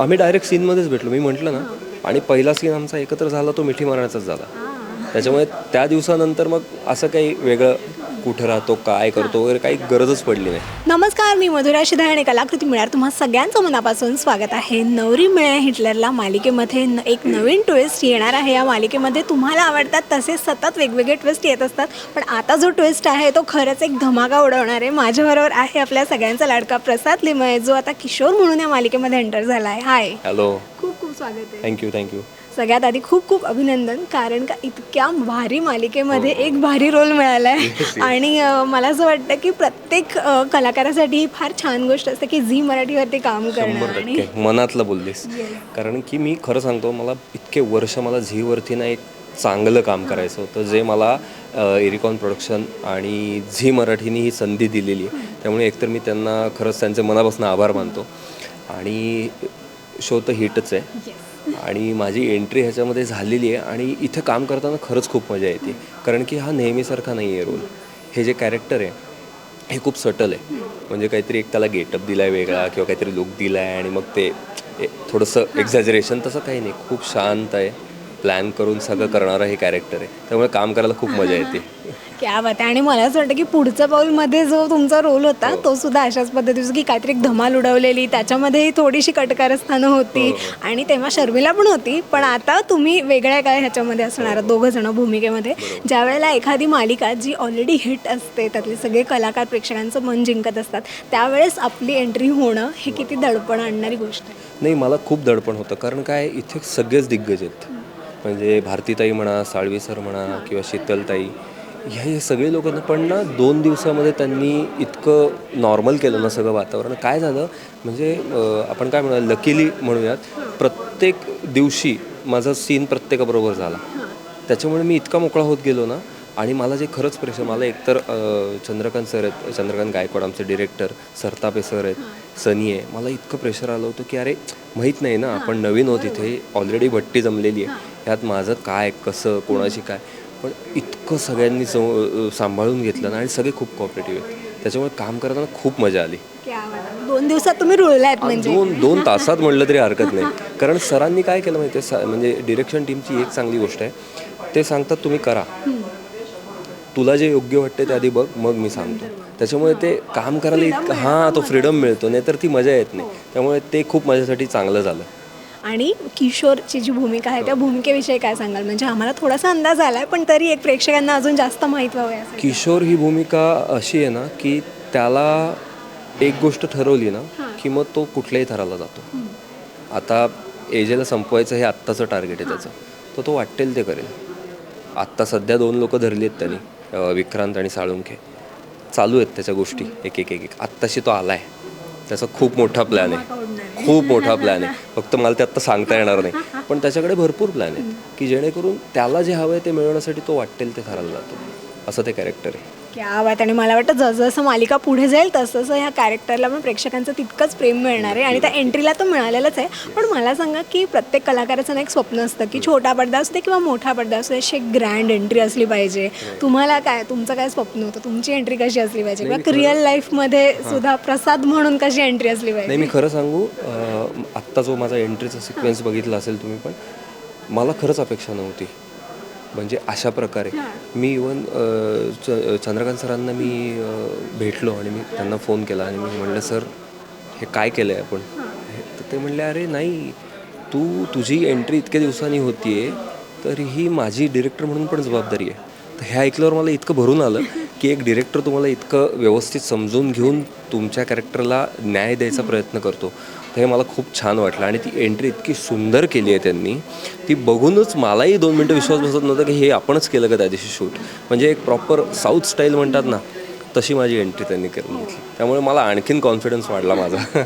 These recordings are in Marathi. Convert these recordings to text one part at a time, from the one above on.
आम्ही डायरेक्ट सीनमध्येच भेटलो. मी म्हटलं ना आणि पहिला सीन आमचा एकत्र झाला तो मिठी मारण्याचाच झाला. त्याच्यामुळे त्या दिवसानंतर मग असं काही वेगळं कुठं राहतो काय करतो वगैरे काही गरजच पडली नाही. नमस्कार मी मधुरा शिधा आणि कलाकृती मिळणार तुम्हा सगळ्यांचं मनापासून स्वागत आहे. नवरी मिळे हिटलरला मालिकेमध्ये न- एक नवीन ट्विस्ट येणार आहे. या मालिकेमध्ये तुम्हाला आवडतात तसे सतत वेगवेगळे ट्विस्ट येत असतात. पण आता जो ट्विस्ट आहे तो खरंच एक धमाका उडवणार आहे. माझ्याबरोबर आहे आपल्या सगळ्यांचा लाडका प्रसाद लिमय जो आता किशोर म्हणून या मालिकेमध्ये एंटर झाला आहे. हाय हॅलो खूप खूप स्वागत आहे. थँक्यू थँक्यू सगळ्यात आधी खूप खूप अभिनंदन कारण का इतक्या भारी मालिकेमध्ये एक भारी रोल मिळाला आहे आणि मला असं वाटतं की प्रत्येक कलाकारासाठी ही फार छान गोष्ट असते की झी मराठीवरती काम करणं मनातलं बोललीस. कारण की मी खरं सांगतो मला इतके वर्ष मला झीवरती ना एक चांगलं काम करायचं होतं जे मला एरिकॉन प्रोडक्शन आणि झी मराठीने ही संधी दिलेली आहे. त्यामुळे एकतर मी त्यांना खरंच त्यांचे मनापासून आभार मानतो. आणि शो तर हिटच आहे. आणि माझी एंट्री ह्याच्यामध्ये झालेली आहे आणि इथं काम करताना खरंच खूप मजा येते. कारण की हा नेहमीसारखा नाही आहे रोल. हे जे कॅरेक्टर आहे हे खूप सटल आहे. म्हणजे काहीतरी एक त्याला गेटअप दिला आहे वेगळा किंवा काहीतरी लुक दिला आहे आणि मग ते थोडंसं एक्झॅजरेशन तसं काही नाही. खूप शांत आहे. प्लॅन करून सगळं करणारं हे कॅरेक्टर आहे. त्यामुळे काम करायला खूप मजा येते. क्या बात आहे. आणि मला असं वाटतं की पुढच्या पाऊलमध्ये जो तुमचा रोल होता तो सुद्धा अशाच पद्धतीचा की काहीतरी एक धमाल उडवलेली त्याच्यामध्ये थोडीशी कटकारस्थानं होती. आणि तेव्हा शर्मिला पण होती. पण आता तुम्ही वेगळ्या काय ह्याच्यामध्ये असणार दोघं जण भूमिकेमध्ये. ज्या वेळेला एखादी मालिका जी ऑलरेडी हिट असते त्यातले सगळे कलाकार प्रेक्षकांचं मन जिंकत असतात त्यावेळेस आपली एंट्री होणं हे किती दडपण आणणारी गोष्ट आहे. नाही मला खूप दडपण होतं. कारण काय इथे सगळेच दिग्गज आहेत. म्हणजे भारतीताई म्हणा साळवी सर म्हणा किंवा शीतलताई ह्या हे सगळे लोक ना पण ना दोन दिवसामध्ये त्यांनी इतकं नॉर्मल केलं ना सगळं वातावरण. काय झालं? म्हणजे आपण काय म्हणूया लकीली म्हणूयात. प्रत्येक दिवशी माझा सीन प्रत्येकाबरोबर झाला. त्याच्यामुळे मी इतका मोकळा होत गेलो ना आणि मला जे खरंच प्रेशर मला एकतर चंद्रकांत सर आहेत चंद्रकांत गायकवाड आमचे डिरेक्टर सरतापे सर आहेत सनी आहे मला इतकं प्रेशर आलं होतं की अरे माहीत नाही ना आपण नवीन होत इथे ऑलरेडी भट्टी जमलेली आहे. ह्यात माझं काय कसं कोणाशी काय? पण इतकं सगळ्यांनी सं- सांभाळून घेतलं ना आणि सगळे खूप कॉपरेटिव्ह आहेत. त्याच्यामुळे काम करताना खूप मजा आली. दोन दिवसात तुम्ही रुळलायत म्हणजे. दोन दोन तासात म्हणलं तरी हरकत नाही. कारण सरांनी काय केलं माहिती आहे म्हणजे डिरेक्शन टीमची एक चांगली गोष्ट आहे. ते सांगतात तुम्ही करा. तुला जे योग्य वाटते ते आधी बघ. मग मी सांगतो. त्याच्यामुळे ते काम करायला इतकं हां तो फ्रीडम मिळतो. नाहीतर ती मजा येत नाही. त्यामुळे ते खूप माझ्यासाठी चांगलं झालं. आणि किशोरची जी भूमिका आहे त्या भूमिकेविषयी काय सांगाल? म्हणजे आम्हाला थोडासा अंदाज आलाय पण तरी एक प्रेक्षकांना अजून जास्त माहीत व्हावं किशोर ही भूमिका अशी आहे ना की त्याला एक गोष्ट ठरवली ना की मग तो कुठल्याही थराला जातो. आता एजेला संपवायचं हे आत्ताचं टार्गेट आहे त्याचं. तर तो वाटेल ते करेल. आत्ता सध्या दोन लोक धरली आहेत त्यांनी विक्रांत आणि साळुंखे. चालू आहेत त्याच्या गोष्टी एक एक एक एक. आत्ताशी तो आलाय. त्याचा खूप मोठा प्लॅन आहे. खूप मोठा प्लॅन आहे. फक्त मला ते आत्ता सांगता येणार नाही. पण त्याच्याकडे भरपूर प्लॅन आहेत. की जेणेकरून त्याला जे हवं आहे ते मिळवण्यासाठी तो वाटेल ते ठरायला जातो. असं ते कॅरेक्टर आहे. क्या बात आणि मला वाटतं जसजसं मालिका पुढे जाईल तसं ह्या कॅरेक्टरला पण प्रेक्षकांचं तितकंच प्रेम मिळणार आहे. आणि त्या एंट्रीला तर मिळालेलंच आहे. पण मला सांगा की प्रत्येक कलाकाराचं ना एक स्वप्न असतं की छोटा पडदा असू दे किंवा मोठा पडदा असू दे अशी एक ग्रँड एंट्री असली पाहिजे. तुम्हाला काय तुमचं काय स्वप्न होतं? तुमची एंट्री कशी असली पाहिजे? किंवा रिअल लाईफमध्ये सुद्धा प्रसाद म्हणून कशी एंट्री असली पाहिजे नाही मी खरं सांगू आत्ता जो माझा एंट्रीचा सिक्वेन्स बघितला असेल तुम्ही पण मला खरंच अपेक्षा नव्हती. म्हणजे अशा प्रकारे. मी इवन चंद्रकांत सरांना मी भेटलो आणि मी त्यांना फोन केला आणि मी म्हणलं सर हे काय केलं आहे आपण? हे- तर ते म्हणले अरे नाही तू तुझी एंट्री इतक्या दिवसांनी होती आहे तर ही माझी डिरेक्टर म्हणून पण जबाबदारी आहे. तर हे ऐकल्यावर मला इतकं भरून आलं की एक डिरेक्टर तुम्हाला इतकं व्यवस्थित समजून घेऊन तुमच्या कॅरेक्टरला न्याय द्यायचा प्रयत्न करतो. तर हे मला खूप छान वाटलं आणि ती एंट्री इतकी सुंदर केली आहे त्यांनी. ती बघूनच मलाही दोन मिनटं विश्वास बसत नव्हता की हे आपणच केलं का त्या दिवशी शूट म्हणजे एक प्रॉपर साऊथ स्टाईल म्हणतात ना तशी माझी एंट्री त्यांनी करून घेतली. त्यामुळे मला आणखीन कॉन्फिडन्स वाढला माझा.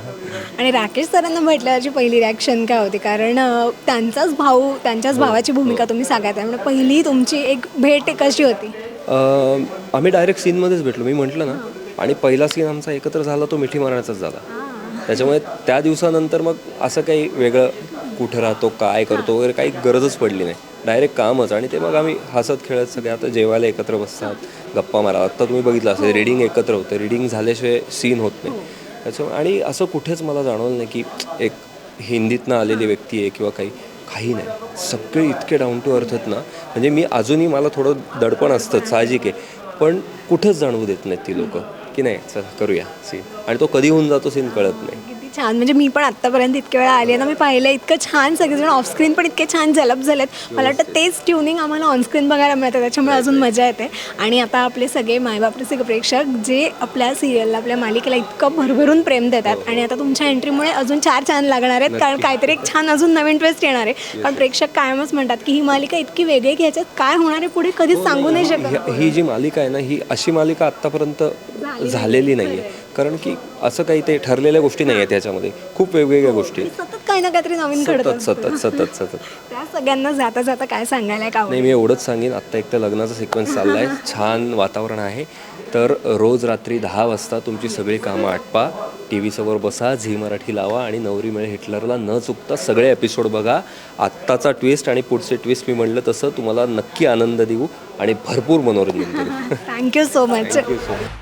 आणि राकेश सरांना म्हटल्याची पहिली रिॲक्शन काय होती? कारण त्यांचाच भाऊ त्यांच्याच भावाची भूमिका तुम्ही सांगा त्यामुळे पहिली तुमची एक भेट कशी होती? आम्ही डायरेक्ट सीनमध्येच भेटलो. मी म्हटलं ना आणि पहिला सीन आमचा एकत्र झाला तो मिठी मारण्याचाच झाला. त्याच्यामुळे त्या दिवसानंतर मग असं काही वेगळं कुठं राहतो काय करतो वगैरे काही गरजच पडली नाही. डायरेक्ट कामच. आणि ते मग आम्ही हसत खेळत सगळे आता जेवायला एकत्र बसतात गप्पा मारा आत्ता तुम्ही बघितलं असेल रिडिंग एकत्र होतं. रिडिंग झाल्याशिवाय सीन होत नाही. त्याच्यामुळे आणि असं कुठेच मला जाणवलं नाही की एक हिंदीतनं आलेली व्यक्ती आहे किंवा काही. काही नाही. सगळे इतके डाऊन टू अर्थ आहेत ना. म्हणजे मी अजूनही मला थोडं दडपण असतं साहजिक आहे. पण कुठंच जाणवू देत नाहीत ती लोकं. की नाही चल करूया सीन आणि तो कधी होऊन जातो सीन कळत नाही. किती छान. म्हणजे मी पण आत्तापर्यंत इतके वेळा आली आहे ना मी पाहिलं इतकं छान सगळेजण ऑफस्क्रीन पण इतके छान झलप झालेत. मला वाटतं तेच ट्युनिंग आम्हाला ऑनस्क्रीन बघायला मिळतं त्याच्यामुळे अजून मजा येते. आणि आता आपले सगळे मायबापचे प्रेक्षक जे आपल्या सिरियलला आपल्या मालिकेला इतकं भरभरून प्रेम देतात. आणि आता तुमच्या एंट्रीमुळे अजून चार छान लागणार आहेत कारण काहीतरी एक छान अजून नवीन ट्वेस्ट येणार आहे. कारण प्रेक्षक कायमच म्हणतात की ही मालिका इतकी वेगळी आहे की ह्याच्यात काय होणार आहे पुढे कधीच सांगू नाही शकत. ही- ही जी मालिका आहे ना ही अशी मालिका आत्तापर्यंत झालेली नाही. आहे कारण की असं काही ते ठरलेल्या गोष्टी नाही आहेत त्याच्यामध्ये खूप वेगवेगळ्या गोष्टी आहेत. सतत काही ना काहीतरी नवीन घडत सतत. सतत सतत सतत. त्या सगळ्यांना जाता जाता काय सांगायला का नाही मी एवढंच सांगेन. आत्ता एक तर लग्नाचा सिक्वेन्स चालला आहे छान वातावरण आहे. तर रोज रात्री दहा वाजता तुमची सगळी कामं आटपा. टी व्हीसमोर बसा झी मराठी लावा आणि नवरी मिळे हिटलरला न चुकता सगळे एपिसोड बघा. आत्ताचा ट्विस्ट आणि पुढचे ट्विस्ट मी म्हणलं तसं तुम्हाला नक्की आनंद देऊ आणि भरपूर मनोरंजन करू. Thank you so much thank you so much